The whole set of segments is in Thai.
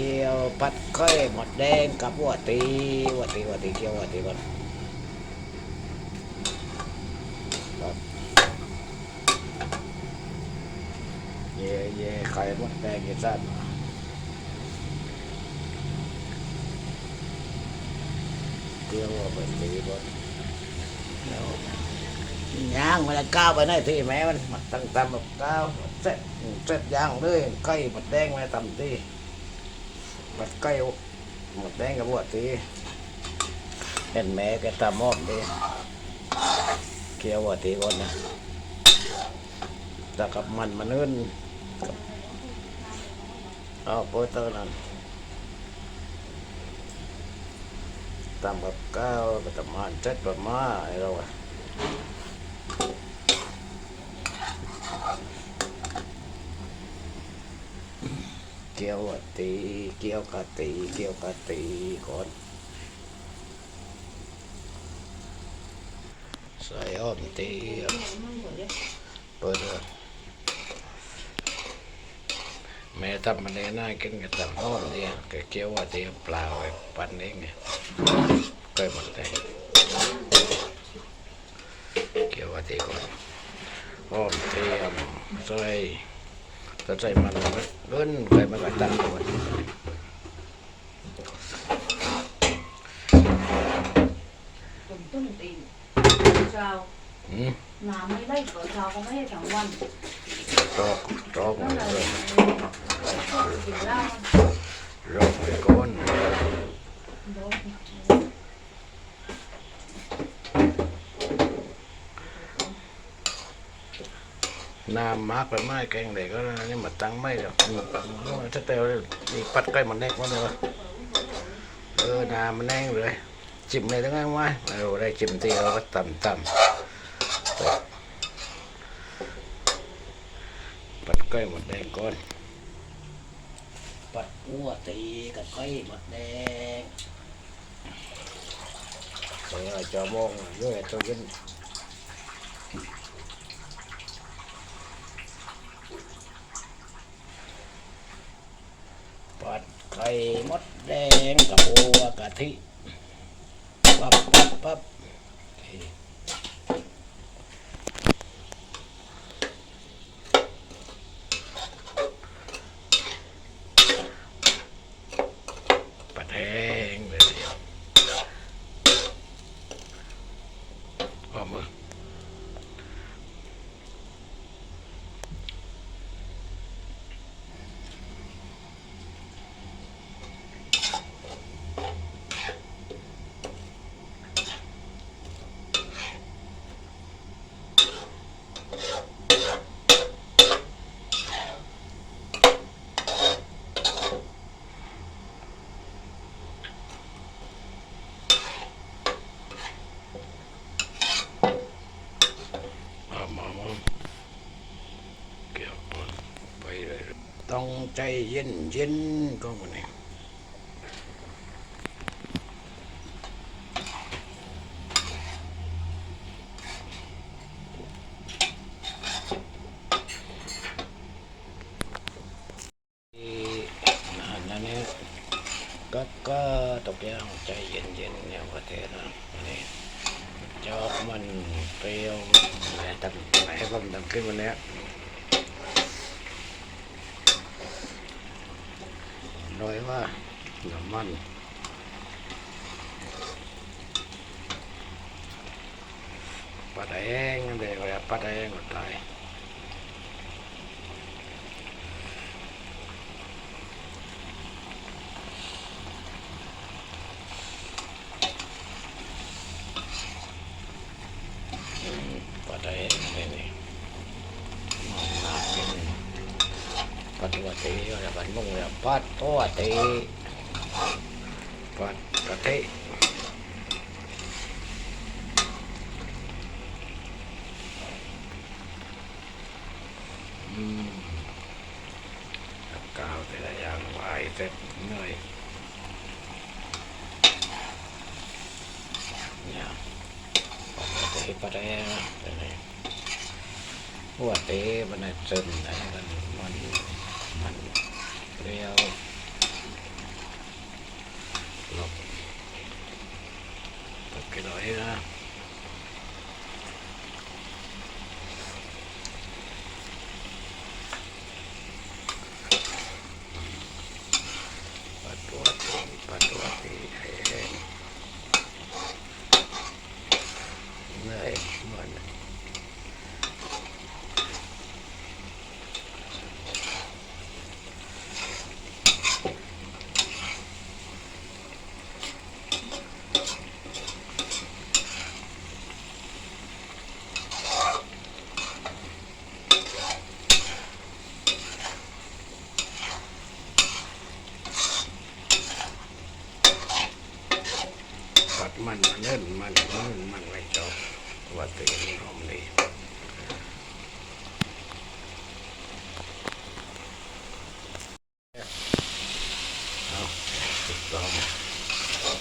เกี๊ยวผัดไข่หมดแดงกับหัวตีหัวตีหัวตีเกี๊ยวหัวตีก่อนเย่เย่ไข่หมดแดงกี่สั้นเกี๊ยวหัวตีก่อนย่างมันจะก้าวไปไหนที่แม่มันมาตั้งตำแบบก้าวเสร็จเสร็จย่างเลยไข่หมดแดงมาตำที่ มัดไก่หมดแดงกับบวชทีเห็นแม่แกตามอบดีเกี่ยววัทีก่อนนะแต่กับมันมันนื่นเอาโปเตอร์นั่นตามกับก้าวกับตามมันเจ็ดประมาไอ้เราอะ เกี่ยววัตีเกี่ยวกะตีเกี่ยวกะตีก่อนใส่อ้อมตีเปิดเลยแม่ทำมันเองน่ากินกับตำอ้อมดีแกเกี่ยววัตีเปล่าไอ้ปันเองไงก็หมดเลยเกี่ยววัตีก่อนอ้อมเทียมใส่ ก็ใส่มันเกินใส่มันก็ตั้งตัวผมต้นตีนเช้าอืมน้ำไม่ได้ก่อนเช้าก็ไม่ได้ทั้งวันตอกตอกตั้งแต่เลยกินเหล้ารอกไปก่อนโดน น้ำมากไปไม้แกงเด็กก็นี่มาตั้งไม่หรอกถ้าเตลนี่ปัดใกล้มันแนกมันเลยวะเออน้ำมันแน่งเลยจิ้มเลยได้งไงวะเราได้จิ้มตีเราก็ต่ำต่ำปัดใกล้หมดแดงก่อนปัดอ้วตีกับใกล้หมด มดแดงกับโอกกะทิปับปับปับปลาแทงเลยเดียวพอมือ ต้องใจเย็นเย็นก็มันเนี่ à, nó nè, có có tục gia chay dính dính nhau có thể là này จอกมันเปรี้ยวแหละตังไหนผมตังขึ้นวันเนี้ย โดยว่าน้ำมันปลาแดงเดี๋ยวแบบปลาแดงก็ตายปลาแดงนี่นี่น้ำกินปลาตัวตีอะไรปลานุ่งอะไร ปลาตัวตีปลากระเทะอืมกับกาวแต่ละอย่างไหวเสร็จเหนื่อยเนี่ย thì bắt đây đây này หัวเตะมันน่ะจนอะไรกัน ร่อยนะปลาตัวตีปลาตัวตีแห้งเนยมัน ปัด มันมันเล่นมันมันมันไม่ชอว่าตัวเองหอมดีเอาติดต่อมา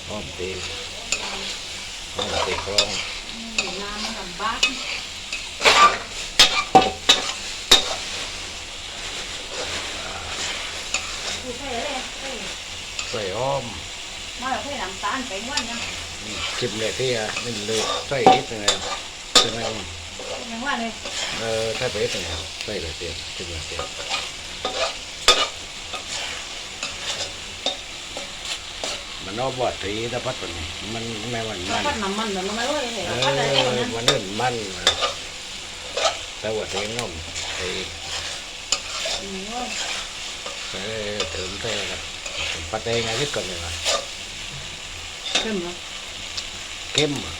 หอมตีหอมตีกรองน้ำมันลำบากกูใส่เลยใส่ใส่หอมมาแล้วใส่น้ำตาลไปง่วันนะ คลิปเลยที่อะนี่เลยใส่นิดนึงแล้วใช่ไหมยังว่าเลยเออถ้าไปนิดนึงแล้วใส่เลยเตียนคลิปเลยเตียมันนอบอดทีตะพัดมันมันไม่มันมันพัดน้ำมันมันไม่รู้เลยเออะไรอนะมันนิ่นมันแต่ว่าเสียงน้อมไอ้เออถึงแต่ครับปลาเตงอะไรก่อนเลยนะเข้มเหรอ เข้มอะ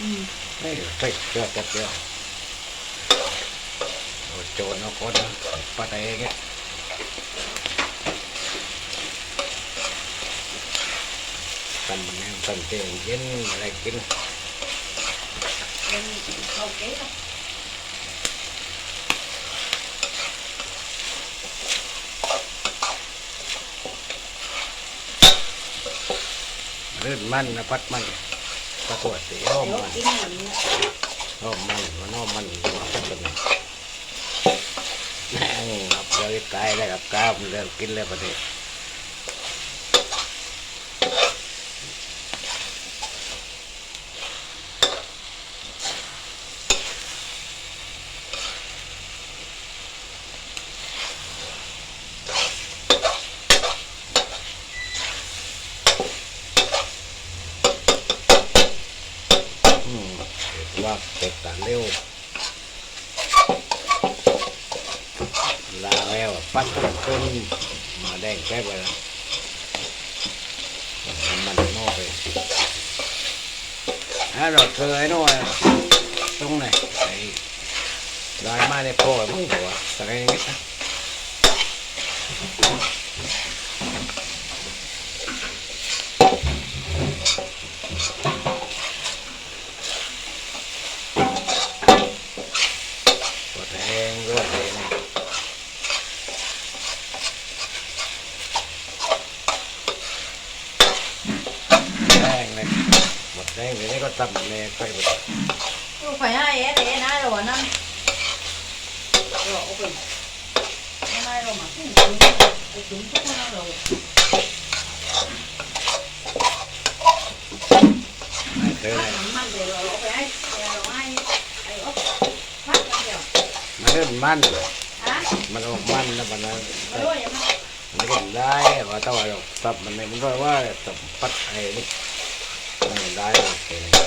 อืมเฮ้ยใส่เกลือจัดเดียวโอ้โจรเอาคนนะปลาเตงเนี่ยทำมันแน่ทำเตียงเย็นอะไรกินเป็นโอเคนะเลื่นมันนะพัดมัน ปลาตัวสีอ้อมมันน้อมมันมันอ้อมมันพัดกันเลยนั่งครับเราได้กายได้กับก้าวเริ่มกินแล้วประเดี๋ยว อืมว่าเป็ดตาเร็วลาแล้วปัด ต้นมาแดงแป๊บไปแล้วมันนอกเลยอะเราเคยหน่อยตรงไหนไอ้ได้มาในพ่อมึงบอกว่าสักอย่างเงี้ยปวดแห้งรวดเลยนะแห้งเลยหมดแห้งเลยนี่ก็ทำเลย ไปหมดลูกไฟให้เอ๊ะเอ๊ะนะเราวันนั้นเราโอเคไม่ได้เรามาถึงไอ้ถึงทุกคนเราไม่เคยพัเลดยน้ำมันเดี๋ยวเราเอาไปให้เราให้ไอ้อ๊อฟพัดเดียวมันเริ่มมันฮะมันออกมันแล้วมันนั้นมาด้วยยังไงมันก็ได้ว่าถ้าว่าเราตับมันเนี่ยมันก็ว่าตับปัดไอ้นี่มันได้เลย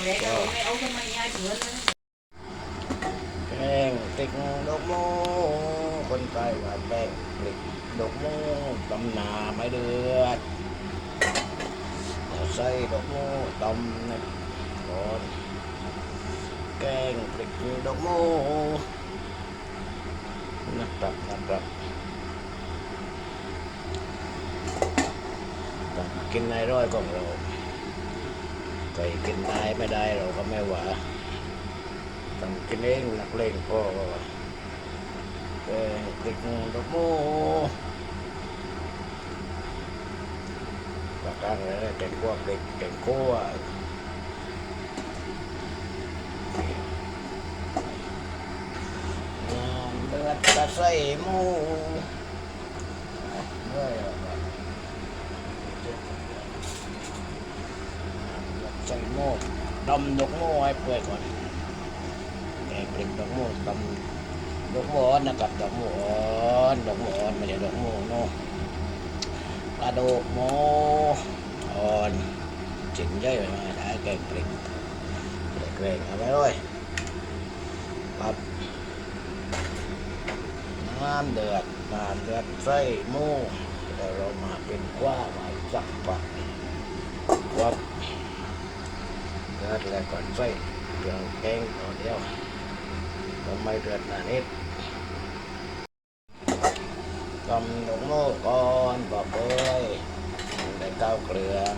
วเล็กเราไม่เอาทำไมยายเถื่อนนะแป้งติ๊กดอกโมคนใต้ว่าแป้งติ๊กดอกโมตำนาไม่เดือดใส่ดอกโมตำนะก่อน แกงติ๊กดอกโมนะครับนะครับต้องกินในร้อยของเราใครกินได้ไม่ได้เราก็ไม่ว่าต้องกินเองนักเลงพ่อก็ว่าแกงติกดอกโมปากกางอะไรแกงพวกเด็กแกงคั่ว ก็ใส่หมูเมื่อใส่หมูดำดอกหมูให้เปื่อยก่อนแกงพริกดอกหมูดำดอกหมูอ่อนนะครับดอกหมูอ่อนดอกหมูอ่อนไม่ใช่ดอกหมูเนาะปลาดกหมูอ่อนจิ้มย่อยไปมาได้แกงพริกแกงเอาไปเลยครับ น้ำเดือดน้ำเดือดใส่หมูแล้วเรามาเป็นกว่ามาจับปะวัดเดือดแล้วก็ใส่เครื่องแกงตัวเดียวทำไมเดือดนานิดตำดอกโม่ก่อนปะเปยได้ข้าเครื่อง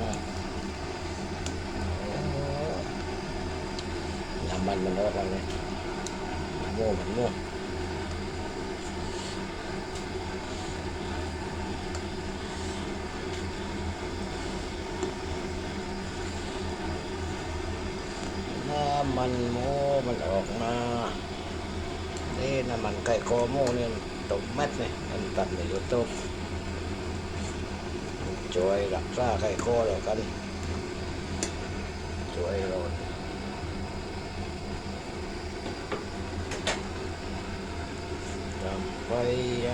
น้ำมันมันลดแล้วเนี่ยโม่มันโม่ น้ำมันหมูมัน ออกมานี่น้ำมันไก่คอหมูนี่ยตกเม็ดนี่มันตัดในยูทูบช่วยรักษาไก่คอแล้วกันช่วยเราทำไป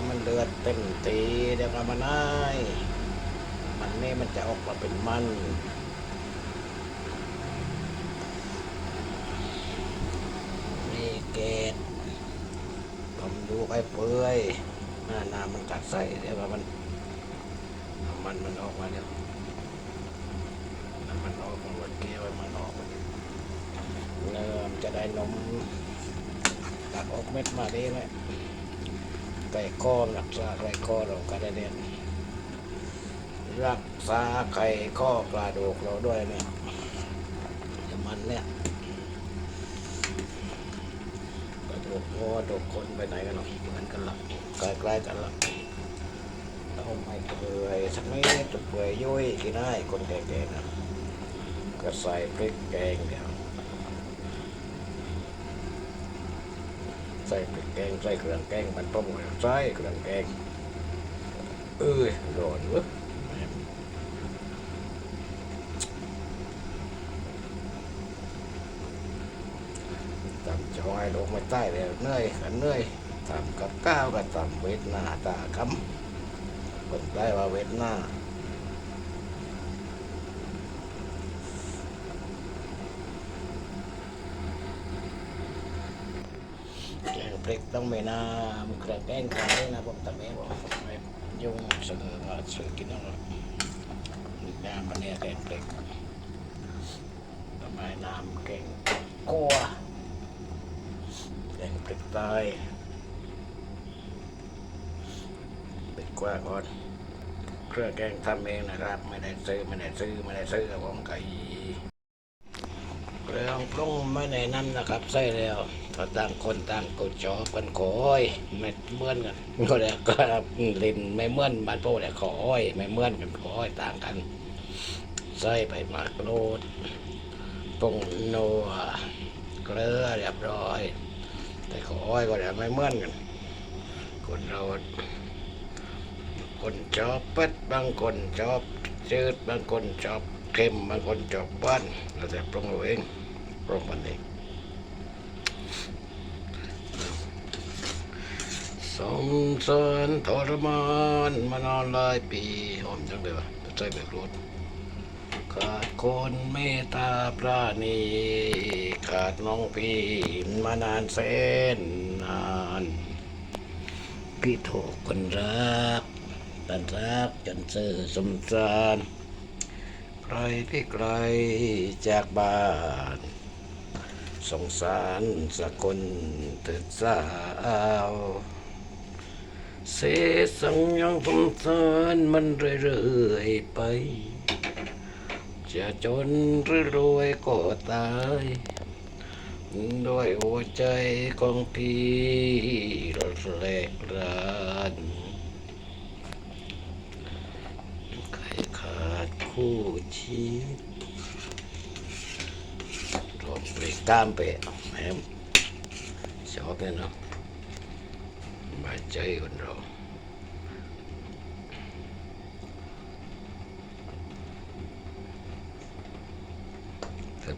มันเดือดเต็มตีเดี๋ยวก็มันได้มันนี่มันจะออกมาเป็นมันเกตผมดู ไปเปื่อยหน้าน้ำมันกัดใส่เดี๋ยวมันน้ำมันมันออกมาเดี๋ยวน้ำมันออกมาหมดเกลียวมันออกมาเนื้อมันจะได้นมตักออกเม็ดมาดีไหมไก่ก้อนรักษาไก่ก้อเราก็ได้เด่นรักษาไก่ข้อกระดูกเราด้วยเนี่ยมันเนี่ย กระ ดูกงอดกคนไปไหนกันหรอกเหมือนกันหรอกใกล้ๆกันหรอกต้องไม่เปื่ยสักนิดจะเปื่อยยุ่ยกินได้คนแก่ๆนะก็ใส่พริกแกงเดียวใส่พริกแกงใส่เครื่องแกงมันต้มใส่เครื่องแกงเอ้ยร้อนเว้ย แม่งตำจอยลงมาใต้แล้วเหนื่อยขันเหนื่อยทำกับข้าวก็ทำเวทนาตาคำคนได้ว่าเวทนาแกงพริกต้องไม่น้ำเครื่องแกงขายนะผมทำเองบอกไม่ยุ่งเสนอมาซื้อกินเอาละน้ำมันเนี่ยแกงพริกทำไมน้ำแกงกัว แกงพริกใต้ปิดกว่าก่อนเครื่องแกงทำเองนะครับ ไม่ได้ซื้อไม่ได้ซื้อไม่ได้ซื้อผมไก่เรื่องปรุงไม่แนะนำนะครับใส่แล้วถ้าต่างคนต่างก็ชอบกันขออ้อยไม่เมื่อนกันก็เลยก็ลินไม่เมื่อนบ้านพวกแต่ขออ้อยไม่เมื่อนกันขออ้อยต่างกันใส่ไปหมากโรดปรุงนัวเกลือเรียบร้อย แต่ขออ้อยก็เดี๋ยวไม่เหมือนกัน คนเรา คนชอบเปิดบางคนชอบจืดบางคนชอบเค็มบางคนชอบหวานเราจะปรุงเอาเองปรุงมันเองสงสารทรมานมานานหลายปีหอมจังเลยวะใส่แบบรถขาด คนเมตตาปราณีขาดน้องพี่มานานแสนนานพี่โถคนรักตันรักจนเสื่อสมสารใครพี่ไกลจากบ้านสงสารสักคนเถิดสาวเสสังยังสงสารมันเรื่อยๆไป จะจนหรือรวยก็ตาย ด้วยหัวใจของพี่แหลกรานใครขาดคู่ชีวิตรถเบรกตามไปแหมชอบเนาะบมาใจคนเรา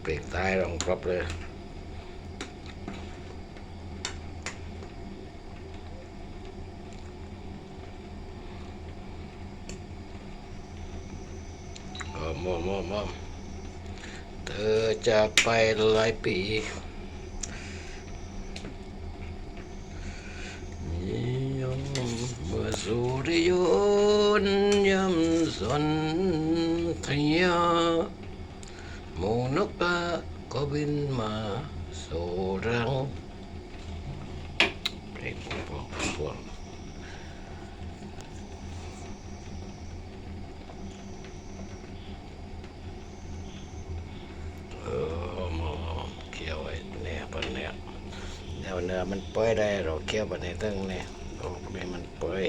เปกตายรองครบเลยเออมอมอมอมเธอจะไปหลายปียมเมื่อสุริยนยำสนทยา หมูนกกาก็บินมาสู่รังเพลงพวกพวกเออมเคี่ยวไอ้เนี่ยปนเนี่ยเดี๋ยวเนื้อมันเปื่อยได้เราเคี่ยวปนในตั้งเนี่ยโอ้ไม่มันเปื่อย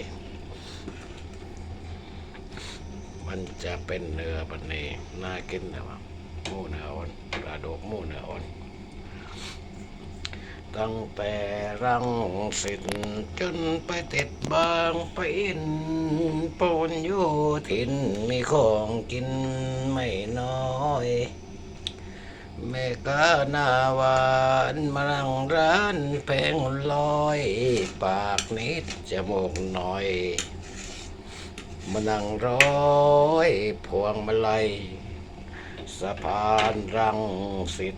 มันจะเป็นเนื้อปนนี้น่ากินนะวะห มูนื้ออ่อนปลาดกมูนื้ออ่อน ตั้งแต่รังสิตจนไปติดบางไปอินปนอยู่ถิ่นมีของกินไม่น้อยแม่กาหน้าวานมานั่งร้านแพงลอย ปากนิดจมูกหน่อยมานั่งร้อย พวงมาลัย สะพานรังสิต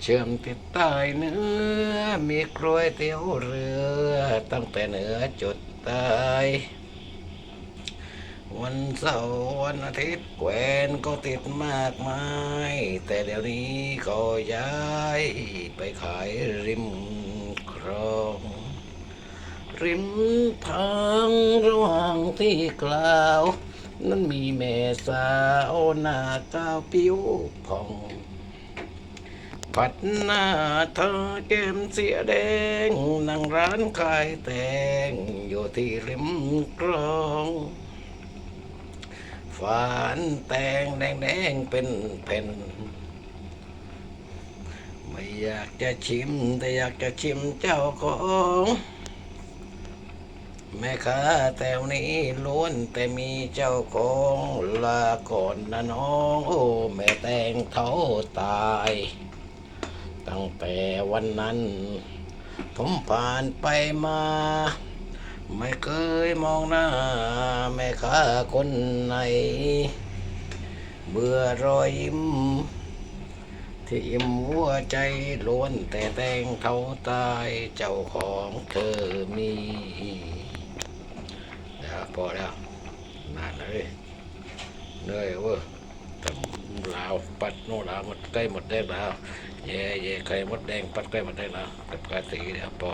เชื่อมติดใต้เนื้อ มีกล้วยเตี๋ยวเรือ ตั้งแต่เหนือจุดใต้วันเสาร์วันอาทิตย์แกวนก็ติดมากมาย แต่เดี๋ยวนี้ก็ย้ายไปขายริมคลอง ริมทางระหว่างที่กล่าว นั้นมีแม่สาวหน้าก้าวปิ้วผ่องปัดหน้าเธอแก้มเสียแดงนั่งร้านขายแตงอยู่ที่ริมคลองฝานแตงแดงแดงเป็นแผ่นไม่อยากจะชิมแต่อยากจะชิมเจ้าของ แม่ค้าแถวนี้ล้วนแต่มีเจ้าของลาก่อนนะน้อง โอ้แม่แตงเขาตาย ตั้งแต่วันนั้น ผมผ่านไปมา ไม่เคยมองหน้า แม่ค้าคนไหน เบื่อรอยยิ้ม ที่อิ่มหัวใจล้วนแต่แตงเขาตายเจ้าของเธอมี พอแล้วนานเลยเหนื่อยเว้ยทำลาวปัดโน่ลาวหมดใกล้หมดแดงแล้วเย่เย่ไข่หมดแดงปัดใกล้หมดแดงแล้วกับกาสีเดี๋ยวพอ